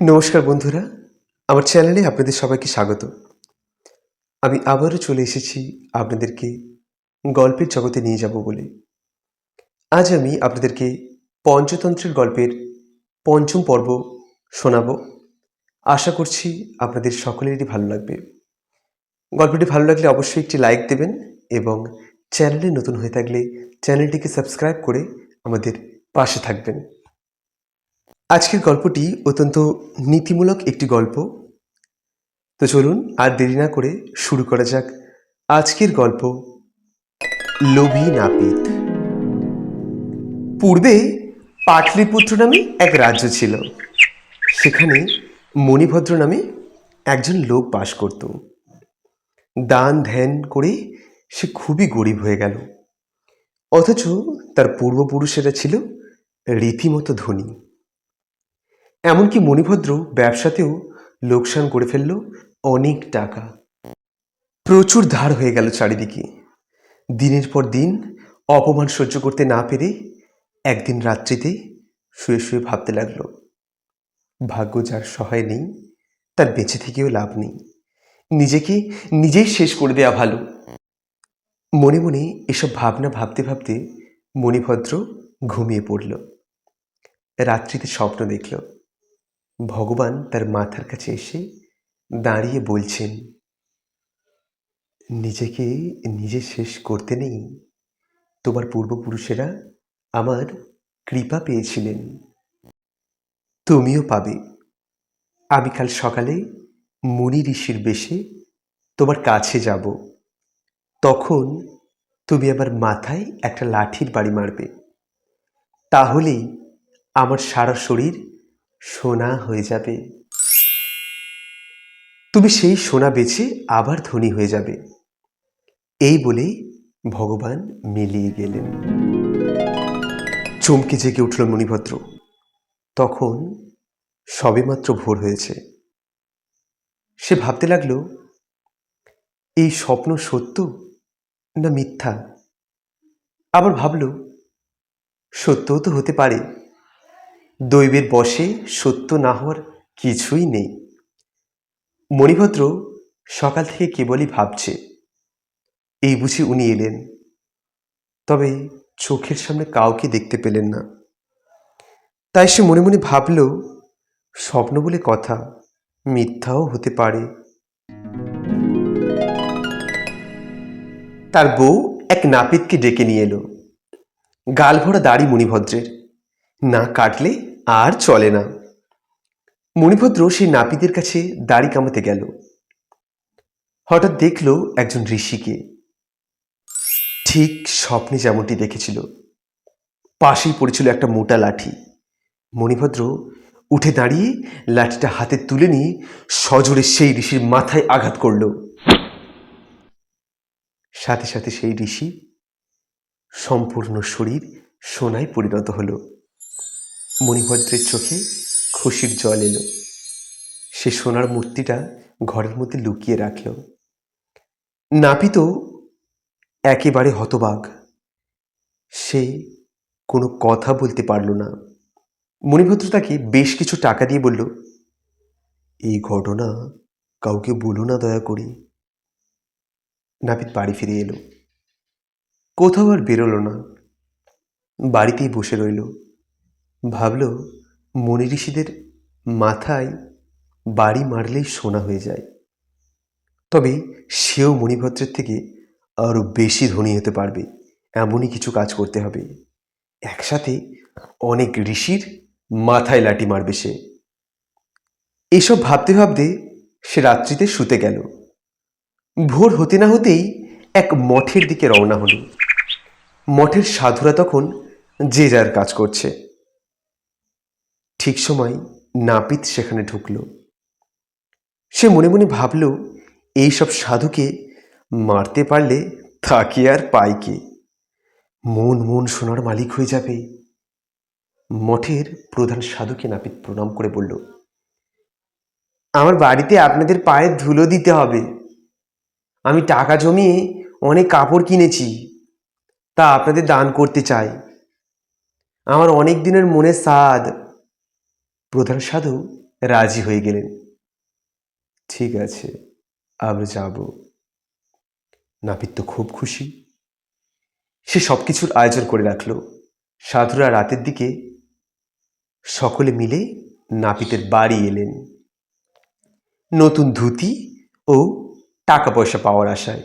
নমস্কার বন্ধুরা, আমার চ্যানেলে আপনাদের সবাইকে স্বাগত। আমি আবারও চলে এসেছি আপনাদেরকে গল্পের জগতে নিয়ে যাব বলে। আজ আমি আপনাদেরকে পঞ্চতন্ত্রের গল্পের পঞ্চম পর্ব শোনাব। আশা করছি আপনাদের সকলেরই ভালো লাগবে। গল্পটি ভালো লাগলে অবশ্যই একটি লাইক দেবেন এবং চ্যানেলে নতুন হয়ে থাকলে চ্যানেলটিকে সাবস্ক্রাইব করে আমাদের পাশে থাকবেন। আজকের গল্পটি অত্যন্ত নীতিমূলক একটি গল্প। তো চলুন আর দেরি না করে শুরু করা যাক আজকের গল্প। লোভী নাপিত। পূর্বে পাটলিপুত্র নামে এক রাজ্য ছিল। সেখানে মণিভদ্র নামে একজন লোক বাস করত। দান ধ্যান করে সে খুবই গরিব হয়ে গেল। অথচ তার পূর্বপুরুষেরা ছিল রীতিমতো ধনী। এমনকি মণিভদ্র ব্যবসাতেও লোকসান করে ফেলল অনেক টাকা। প্রচুর ধার হয়ে গেল চারিদিকে। দিনের পর দিন অপমান সহ্য করতে না পেরে একদিন রাত্রিতে শুয়ে শুয়ে ভাবতে লাগল, ভাগ্য যার সহায় নেই, তার বেঁচে থেকেও লাভ নেই। নিজেকে নিজেই শেষ করে দেয়া ভালো। মনে মনে এসব ভাবনা ভাবতে ভাবতে মণিভদ্র ঘুমিয়ে পড়ল। রাত্রিতে স্বপ্ন দেখল। ভগবান তার মাথার কাছে এসে দাঁড়িয়ে বলছেন, নিজেকে নিজে শেষ করতে নেই। তোমার পূর্বপুরুষেরা আমার কৃপা পেয়েছিলেন। তুমিও পাবে। আমি কাল সকালে মুনি ঋষির বেশে তোমার কাছে যাব। তখন তুমি আমার মাথায় একটা লাঠির বাড়ি মারবে। তাহলেই আমার সারা শরীর সোনা হয়ে যাবে। তুমি সেই সোনা বেছে আবার ধনী হয়ে যাবে। এই বলে ভগবান মিলিয়ে গেলেন। চমকে জেগে উঠল মণিভদ্র। তখন সবেমাত্র ভোর হয়েছে। সে ভাবতে লাগল, এই স্বপ্ন সত্য না মিথ্যা? আবার ভাবল, সত্যও তো হতে পারে। দৈবের বশে সত্য না হওয়ার কিছুই নেই। মণিভদ্র সকাল থেকে কেবলই ভাবছে। এই বুঝি উনি এলেন। তবে চোখের সামনে কাউকে দেখতে পেলেন না। তাই সে মনে মনে ভাবল, স্বপ্ন বলে কথা মিথ্যাও হতে পারে। তার বউ এক নাপিতকে ডেকে নিয়ে এলো। গাল ভরা দাড়ি মণিভদ্রের। না কাটলে আর চলে না। মণিভদ্র সেই নাপিতের কাছে দাড়ি কামাতে গেল। হঠাৎ দেখল একজন ঋষিকে। ঠিক স্বপ্নে যেমনটি দেখেছিল, পাশেই পড়েছিল একটা মোটা লাঠি। মণিভদ্র উঠে দাঁড়িয়ে লাঠিটা হাতে তুলে নিয়ে সজোরে সেই ঋষির মাথায় আঘাত করল। সাথে সাথে সেই ঋষি সম্পূর্ণ শরীর সোনায় পরিণত হলো। মণিভদ্রের চোখে খুশির জল এলো। সে সোনার মূর্তিটা ঘরের মধ্যে লুকিয়ে রাখল। নাপিত একেবারে হতবাক। সে কোনো কথা বলতে পারল না। মণিভদ্র তাকে বেশ কিছু টাকা দিয়ে বলল, এই ঘটনা কাউকে বলো না দয়া করে। নাপিত বাড়ি ফিরে এলো। কোথাও আর বেরোলো না। বাড়িতেই বসে রইল। ভাবল মনি ঋষিদের মাথায় বাড়ি মারলেই সোনা হয়ে যায়। তবে সেও মণিভদ্রের থেকে আরও বেশি ধনী হতে পারবে, এমনই কিছু কাজ করতে হবে। একসাথে অনেক ঋষির মাথায় লাঠি মারবে সে। এসব ভাবতে ভাবতে সে রাত্রিতে শুতে গেল। ভোর হতে না হতেই এক মঠের দিকে রওনা হলো। মঠের সাধুরা তখন যে যার কাজ করছে। ঠিক সময় নাপিত সেখানে ঢুকল। সে মনে মনে ভাবল এইসব সাধুকে মারতে পারলে তাকে আর পাই কে? মন মন সোনার মালিক হয়ে যাবে। মঠের প্রধান সাধুকে নাপিত প্রণাম করে বলল, আমার বাড়িতে আপনাদের পায়ে ধুলো দিতে হবে। আমি টাকা জমিয়ে অনেক কাপড় কিনেছি। তা আপনাদের দান করতে চাই। আমার অনেক দিনের মনে সাদ প্রধান সাধু রাজি হয়ে গেলেন। ঠিক আছে, আমরা যাব। নাপিত তো খুব খুশি। সে সব কিছুর আয়োজন করে রাখল। সাধুরা রাতের দিকে সকলে মিলে নাপিতের বাড়ি এলেন। নতুন ধুতি ও টাকা পয়সা পাওয়ার আশায়।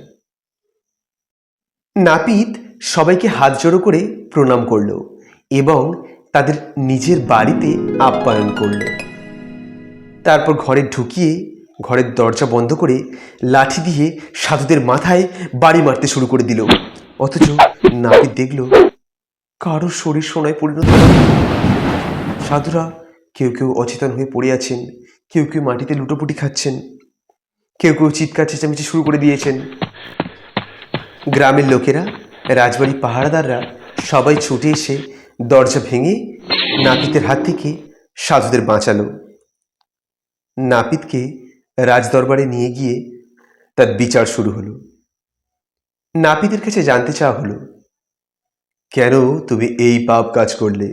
নাপিত সবাইকে হাত জড়ো করে প্রণাম করল এবং তাদের নিজের বাড়িতে আপ্যায়ন করল। তারপর ঘরে ঢুকিয়ে ঘরের দরজা বন্ধ করে লাঠি দিয়ে সাধুদের মাথায় বাড়ি মারতে শুরু করে দিল। অথচ নাপিত দেখল, কারও শরীর সোনায় পরিণত সাধুরা কেউ কেউ অচেতন হয়ে পড়ে আছেন, কেউ কেউ মাটিতে লুটোপুটি খাচ্ছেন, কেউ কেউ চিৎকার চেঁচামেচি শুরু করে দিয়েছেন। গ্রামের লোকেরা রাজবাড়ি পাহারাদাররা সবাই ছুটে এসে দরজা ভেঙে নাপিতের হাত থেকে সাধুদের বাঁচালো। নাপিতকে রাজদরবারে নিয়ে গিয়ে তার বিচার শুরু হলো। নাপিতের কাছে জানতে চাওয়া হলো, কেন তুমি এই পাপ কাজ করলে?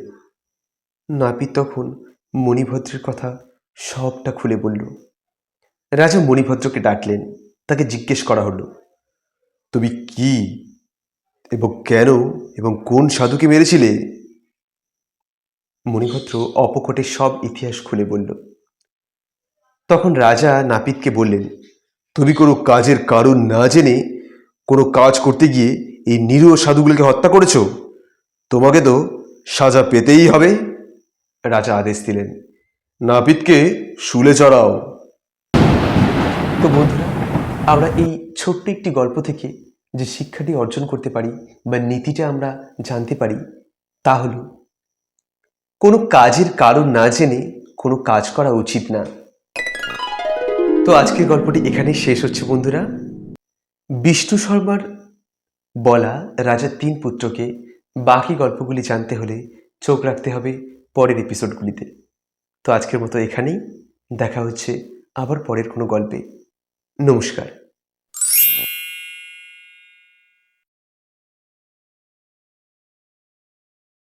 নাপিত তখন মণিভদ্রের কথা সবটা খুলে বলল। রাজা মণিভদ্রকে ডাকলেন, তাকে জিজ্ঞেস করা হলো, তুমি কি এবং কেন এবং কোন সাধুকে মেরেছিলে? মণিভদ্র অপকটে সব ইতিহাস খুলে বলল। তখন রাজা নাপিতকে বললেন, তুমি কোনো কাজের কারণ না জেনে কোনো কাজ করতে গিয়ে এই নিরীহ সাধুগুলোকে হত্যা করেছ? তোমাকে তো সাজা পেতেই হবে। রাজা আদেশ দিলেন, নাপিতকে শুলে চড়াও। তো বন্ধুরা, আমরা এই ছোট্ট একটি গল্প থেকে যে শিক্ষাটি অর্জন করতে পারি বা নীতিটা আমরা জানতে পারি, তা হলো কোনো কাজের কারণ না জেনে কোনো কাজ করা উচিত না। তো আজকের গল্পটি এখানেই শেষ হচ্ছে বন্ধুরা। বিষ্ণু শর্মার বলা রাজার তিন পুত্রকে বাকি গল্পগুলি জানতে হলে চোখ রাখতে হবে পরের এপিসোডগুলিতে তো আজকের মতো এখানেই দেখা হচ্ছে আবার পরের কোনো গল্পে। নমস্কার।